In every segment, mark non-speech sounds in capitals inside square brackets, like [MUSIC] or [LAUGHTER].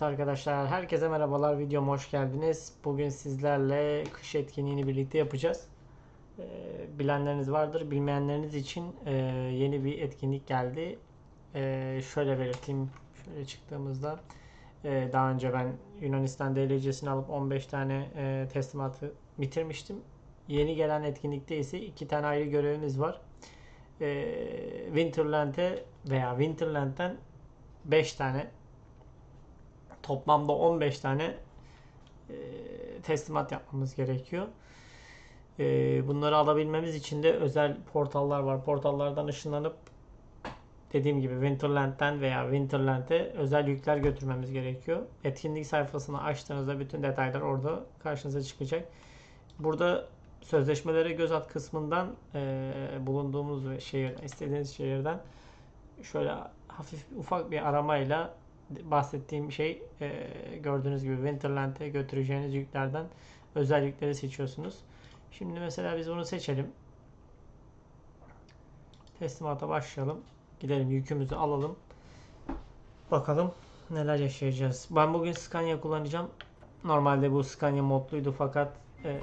Evet arkadaşlar herkese merhabalar videoma hoş geldiniz. Bugün sizlerle kış etkinliğini birlikte yapacağız. Ee, bilenleriniz vardır bilmeyenleriniz için e, yeni bir etkinlik geldi. Ee, şöyle belirteyim şöyle çıktığımızda e, daha önce ben Yunanistan DLC'sini alıp 15 tane e, teslimatı bitirmiştim. Yeni gelen etkinlikte ise iki tane ayrı görevimiz var. Ee, Winterland'e veya Winterland'den 5 tane toplamda 15 tane e, teslimat yapmamız gerekiyor. E, bunları alabilmemiz için de özel portallar var. Portallardan ışınlanıp dediğim gibi Winterland'den veya Winterland'e özel yükler götürmemiz gerekiyor. Etkinlik sayfasını açtığınızda bütün detaylar orada karşınıza çıkacak. Burada sözleşmelere göz at kısmından e, bulunduğumuz şehir, istediğiniz şehirden şöyle hafif ufak bir aramayla bahsettiğim şey e, gördüğünüz gibi Winterland'e götüreceğiniz yüklerden özel seçiyorsunuz. Şimdi mesela biz bunu seçelim. Teslimata başlayalım. Gidelim yükümüzü alalım. Bakalım neler yaşayacağız. Ben bugün Scania kullanacağım. Normalde bu Scania modluydu fakat e,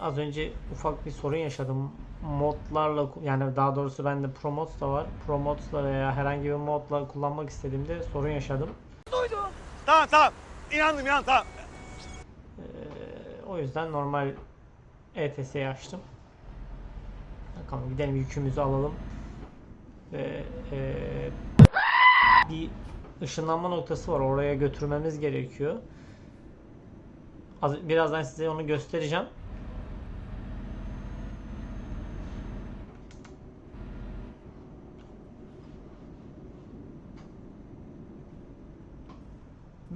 az önce ufak bir sorun yaşadım. Modlarla yani daha doğrusu bende Promods da var. Promods'la veya herhangi bir modla kullanmak istediğimde sorun yaşadım. Tamam tamam. İnandım inandım tamam. Ee, o yüzden normal ETS'yi açtım. Bakalım gidelim yükümüzü alalım. Ve e, bir ışınlanma noktası var. Oraya götürmemiz gerekiyor. Az, birazdan size onu göstereceğim.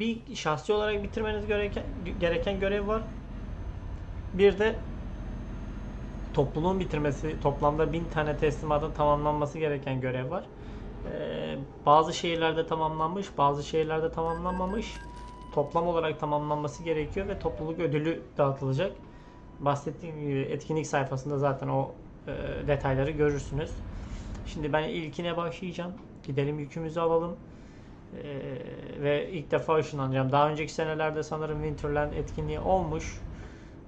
Bir şahsi olarak bitirmeniz gereken, gereken görev var. Bir de topluluğun bitirmesi, toplamda bin tane teslimatın tamamlanması gereken görev var. Ee, bazı şehirlerde tamamlanmış, bazı şehirlerde tamamlanmamış. Toplam olarak tamamlanması gerekiyor ve topluluk ödülü dağıtılacak. Bahsettiğim gibi etkinlik sayfasında zaten o e, detayları görürsünüz. Şimdi ben ilkine başlayacağım. Gidelim yükümüzü alalım. Ee, ve ilk defa ışınlanacağım. Daha önceki senelerde sanırım Winterland etkinliği olmuş.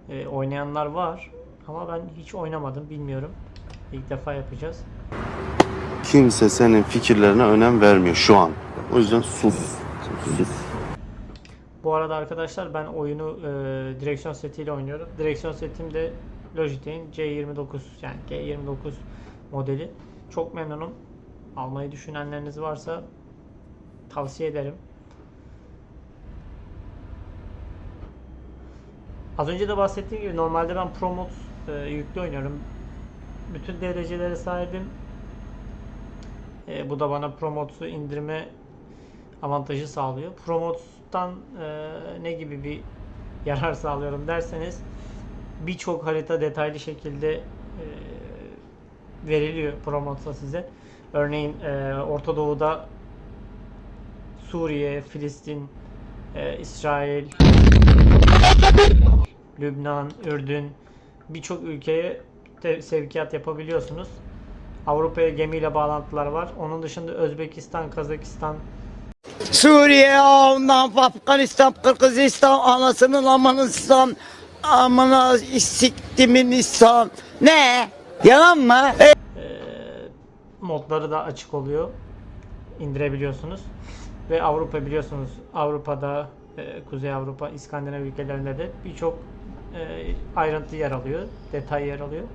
Ee, oynayanlar var. Ama ben hiç oynamadım. Bilmiyorum. İlk defa yapacağız. Kimse senin fikirlerine önem vermiyor şu an. O yüzden sus. Sus. Bu arada arkadaşlar ben oyunu e, direksiyon setiyle oynuyorum. Direksiyon setim de Logitech'in C29 yani G29 modeli. Çok memnunum. Almayı düşünenleriniz varsa tavsiye ederim. Az önce de bahsettiğim gibi normalde ben Promot e, yüklü oynuyorum. Bütün derecelere sahibim. E, bu da bana Promot'u indirme avantajı sağlıyor. Promot'tan e, ne gibi bir [LAUGHS] yarar sağlıyorum derseniz birçok harita detaylı şekilde e, veriliyor Promot'ta size. Örneğin e, Orta Doğu'da Suriye, Filistin, e, İsrail, Lübnan, Ürdün birçok ülkeye sevkiyat yapabiliyorsunuz. Avrupa'ya gemiyle bağlantılar var. Onun dışında Özbekistan, Kazakistan, Suriye, ondan Afganistan, Kırgızistan, anasının amanıstan, amına siktimin İslam. Ne? Yalan mı? E, modları da açık oluyor. İndirebiliyorsunuz. Ve Avrupa biliyorsunuz Avrupa'da e, Kuzey Avrupa, İskandinav ülkelerinde de birçok e, ayrıntı yer alıyor, detay yer alıyor.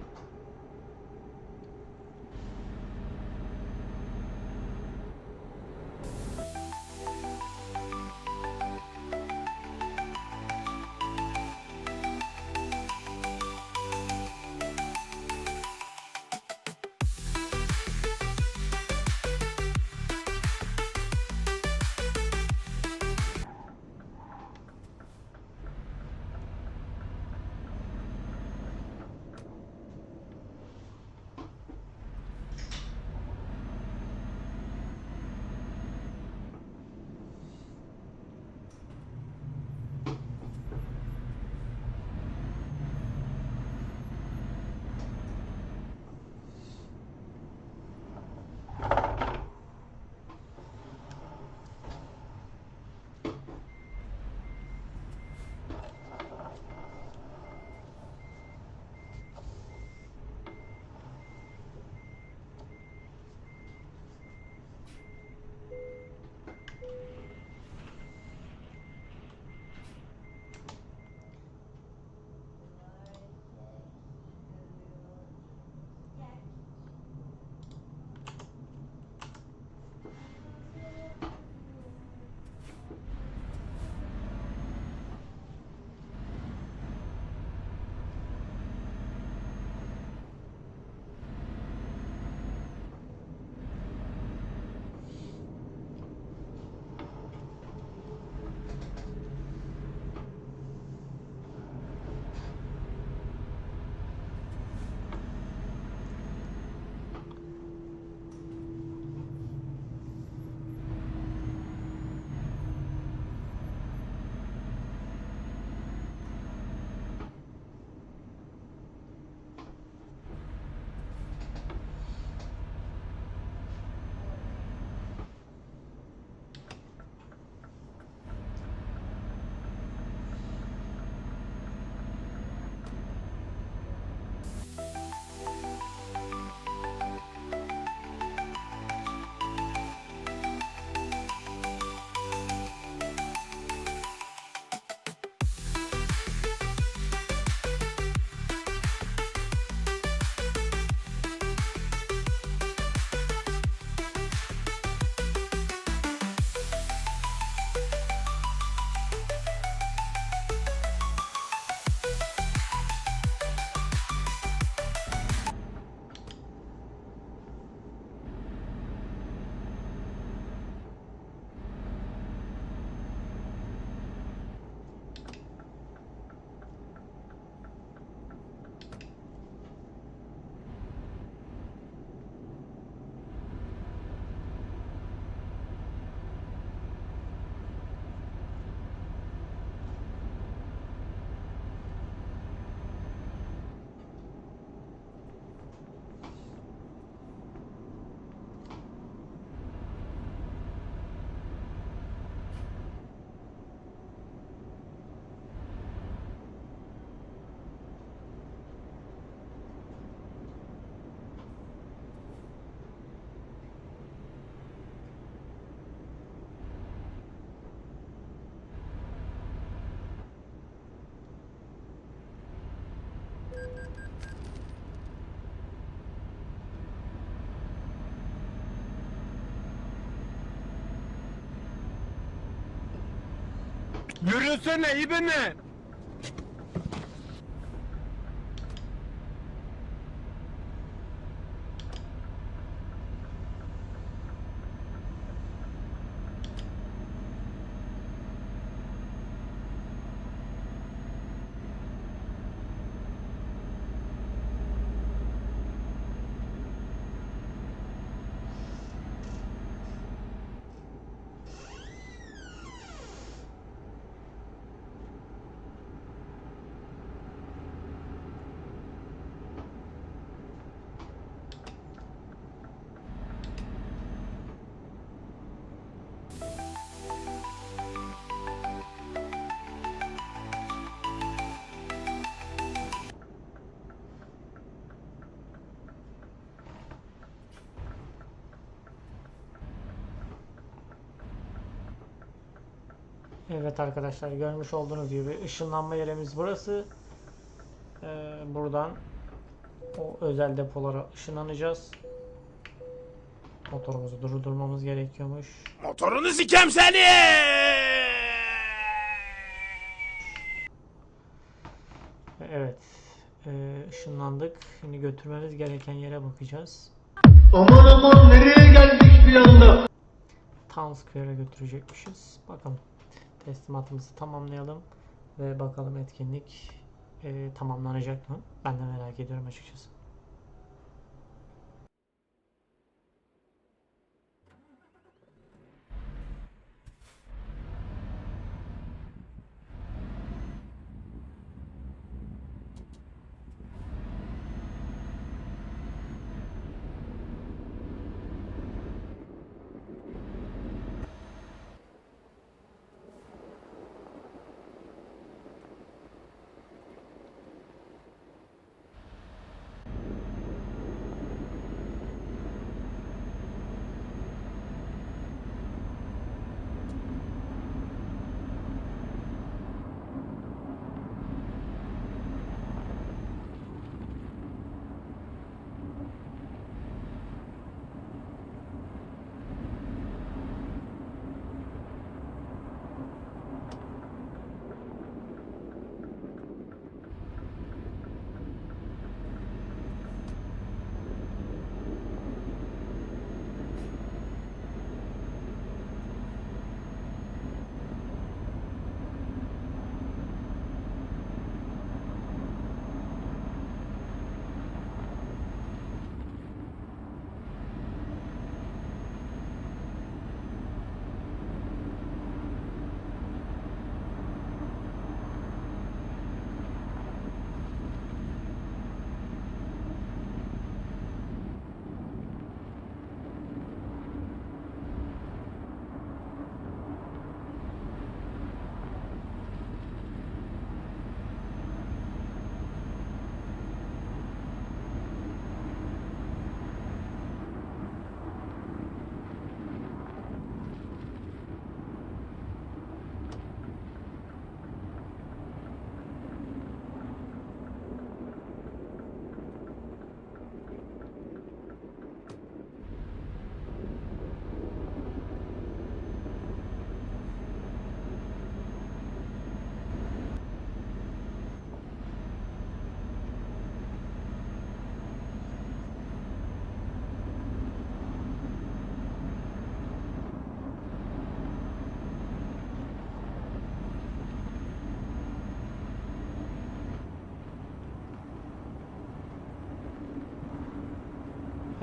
Yürüsene ibne. Evet arkadaşlar görmüş olduğunuz gibi ışınlanma yerimiz burası. Ee, buradan o özel depolara ışınlanacağız. Motorumuzu durdurmamız gerekiyormuş. Motorunu sikem seni. Evet. Ee, ışınlandık. Şimdi götürmemiz gereken yere bakacağız. Aman aman nereye geldik bir anda? Town Square'a götürecekmişiz. Bakalım. Teslimatımızı tamamlayalım. Ve bakalım etkinlik e, tamamlanacak mı? Ben de merak ediyorum açıkçası.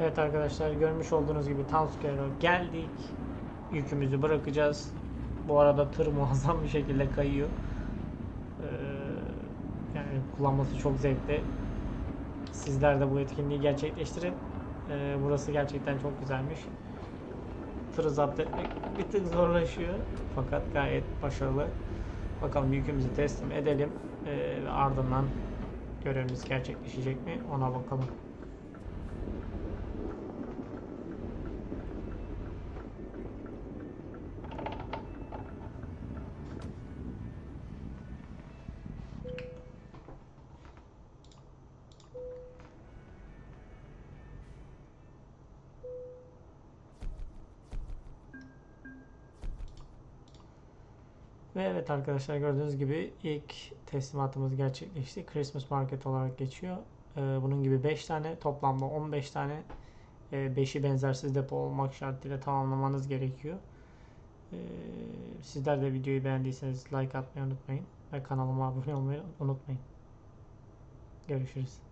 Evet arkadaşlar görmüş olduğunuz gibi Square'a geldik. Yükümüzü bırakacağız. Bu arada tır [LAUGHS] muazzam bir şekilde kayıyor. Ee, yani kullanması çok zevkli. Sizler de bu etkinliği gerçekleştirin. Ee, burası gerçekten çok güzelmiş. Tırı zapt etmek bir tık zorlaşıyor. Fakat gayet başarılı. Bakalım yükümüzü teslim edelim. Ee, ardından görevimiz gerçekleşecek mi ona bakalım. Ve evet arkadaşlar gördüğünüz gibi ilk teslimatımız gerçekleşti. Christmas Market olarak geçiyor. Ee, bunun gibi 5 tane toplamda 15 tane 5'i benzersiz depo olmak şartıyla tamamlamanız gerekiyor. Ee, sizler de videoyu beğendiyseniz like atmayı unutmayın. Ve kanalıma abone olmayı unutmayın. Görüşürüz.